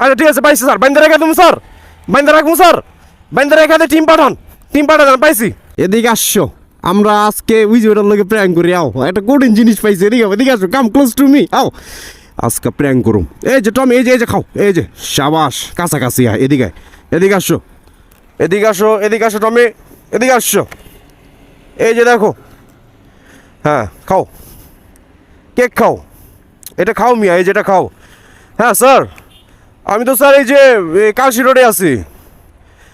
আচ্ছা ঠিক আছে, পাইছি স্যার। বাইন্দা রেখে তুমি, স্যার। বাইন্দা রাখব, স্যার। বাইন্দা রেখে টিম পাঠান। টিম পাঠান পাইছি। এদিকে আসছো। আমরা আজকে ওই ওটার লোকে প্র্যাঙ্ক করি, আও। একটা কঠিন জিনিস পাইছি, এদিকে এদিকে আসো। কাম ক্লোজ টু মি আও। আজকে প্র্যাঙ্ক করুম। এই যে টম এই যে এই যে, খাও। এই যে, সাবাস, কাছাকাছি আয়, এদিকে এদিকে আসো। এদিকে আসো এদিকে আসো টমি এদিকে আসছো। এই যে, দেখো। হ্যাঁ খাও। কেক খাও। এটা খাও, মিয়া, এই যেটা খাও। হ্যাঁ স্যার। আমি তো স্যার এই যে কাশি রোডে আছি।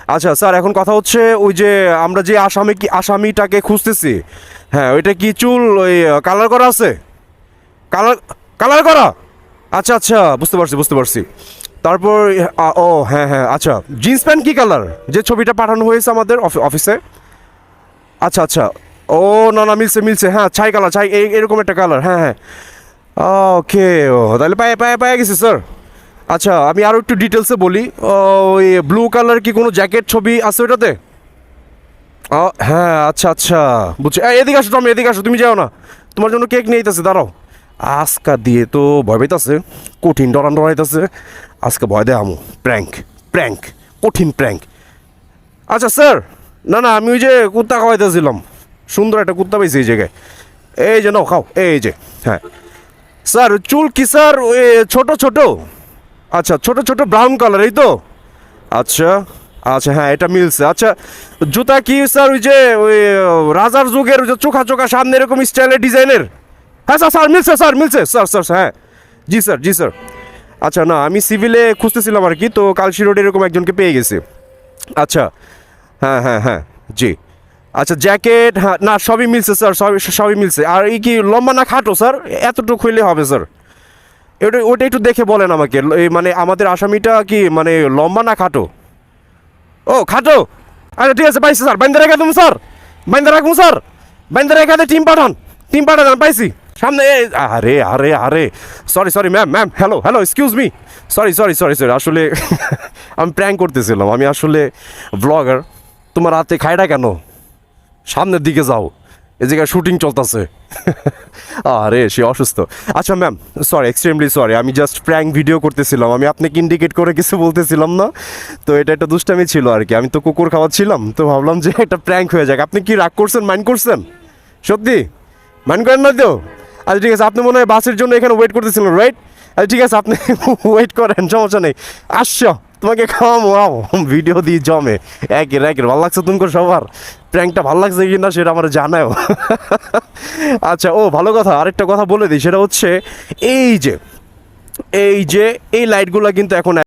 আচ্ছা স্যার, এখন কথা হচ্ছে ওই যে আমরা যে আসামি কি, আসামিটাকে খুঁজতেছি হ্যাঁ ওইটা কি চুল ওই কালার করা আছে? কালার কালার করা? আচ্ছা আচ্ছা বুঝতে পারছি বুঝতে পারছি। তারপর ও হ্যাঁ হ্যাঁ আচ্ছা জিন্স প্যান্ট কী কালার? যে ছবিটা পাঠানো হয়েছে আমাদের অফি- অফিসে। আচ্ছা আচ্ছা ও, না না, মিলছে মিলছে হ্যাঁ ছাই কালার, ছাই এরকম একটা কালার হ্যাঁ হ্যাঁ। ওকে, ও, তাহলে পায়ে পায়ে পায়ে গেছি, স্যার। আচ্ছা আমি আরও একটু ডিটেলসে বলি। ওই ব্লু কালার কি কোনো জ্যাকেট ছবি আছে ওটাতে ও হ্যাঁ আচ্ছা আচ্ছা বুঝছি। এদিকে আসো, তুমি এদিকে আসো, তুমি যাও না। তোমার জন্য কেক নিয়ে আইতাছে, দাঁড়াও। আজকা দিয়ে তো ভয় পাইতাছে, কঠিন ডরান ডরাইতাছে। আজকে ভয় দেয় আমু প্র্যাঙ্ক প্র্যাঙ্ক কঠিন প্র্যাঙ্ক আচ্ছা স্যার না না, আমি ওই যে কুত্তা খাওয়াইতেছিলাম। সুন্দর একটা কুত্তা পাইছি এই জায়গায়। এই যে নাও, খাও, এই যে হ্যাঁ। স্যার চুল কি স্যার ছোট ছোট? আচ্ছা ছোট ছোট ব্রাউন কালার এই তো? আচ্ছা আচ্ছা হ্যাঁ এটা মিলছে। আচ্ছা জুতা কি স্যার ওই যে, ওই রাজার যুগের, ওই যে চোখা চোখা, সামনে এরকম স্টাইলের ডিজাইনের? হ্যাঁ স্যার স্যার মিলছে স্যার মিলছে স্যার স্যার হ্যাঁ। জি স্যার জি স্যার আচ্ছা না, আমি সিভিলে খুঁজতেছিলাম আর কি, তো কালশি রোডে এরকম একজনকে পেয়ে গেছি। আচ্ছা হ্যাঁ হ্যাঁ হ্যাঁ জি। আচ্ছা জ্যাকেট হ্যাঁ না, সবই মিলছে স্যার সবই সবই মিলছে। আর এই কি, লম্বা না খাটো স্যার এতটুকু হইলে হবে স্যার ওটা ওটা একটু দেখে বলেন আমাকে। মানে আমাদের আসামিটা কি মানে লম্বা না খাটো? ও, খাটো! আচ্ছা ঠিক আছে, পাইছি, স্যার। বাইন্দা রেখে তুমি স্যার। বাইন্দা রাখব, স্যার। বাইন্দা রেখে টিম পাঠান। টিম পাঠান পাইছি। সামনে আরে আরে আরে। Sorry sorry ma'am ma'am hello hello excuse me sorry sorry sorry sorry আসলে আমি প্র্যাঙ্ক করতেছিলাম। আমি আসলে ব্লগার তোমার হাতে খায়টা কেন? সামনের দিকে যাও। এ জায়গায় শুটিং চলতেছে। আরে, সে অসুস্থ। আচ্ছা ম্যাম সরি এক্সট্রিমলি সরি আমি জাস্ট প্র্যাঙ্ক ভিডিও করতেছিলাম। আমি আপনাকে ইন্ডিকেট করে কিছু বলতেছিলাম না। তো এটা একটা দুষ্টামি ছিল আর কি। আমি তো কুকুর খাওয়াচ্ছিলাম, তো ভাবলাম যে একটা প্র্যাঙ্ক হয়ে যাক। আপনি কি রাগ করছেন মাইন্ড করছেন? সত্যি? মাইন্ড করেন না তো? আচ্ছা ঠিক আছে, আপনি মনে হয় বাসের জন্য এখানে ওয়েট করতেছিলেন রাইট আচ্ছা ঠিক আছে, আপনি ওয়েট করেন, সমস্যা নেই। আসছো। তোমাকে খাওয়াবো ভিডিও দিয়ে জমে। একের একের ভালো লাগছে তুমি সবার? প্র্যাঙ্কটা ভালো লাগছে কি না সেটা আমার জানাও। আচ্ছা ও, ভালো কথা। আরেকটা কথা বলে দিই, সেটা হচ্ছে এই যে এই যে, এই লাইটগুলো কিন্তু এখন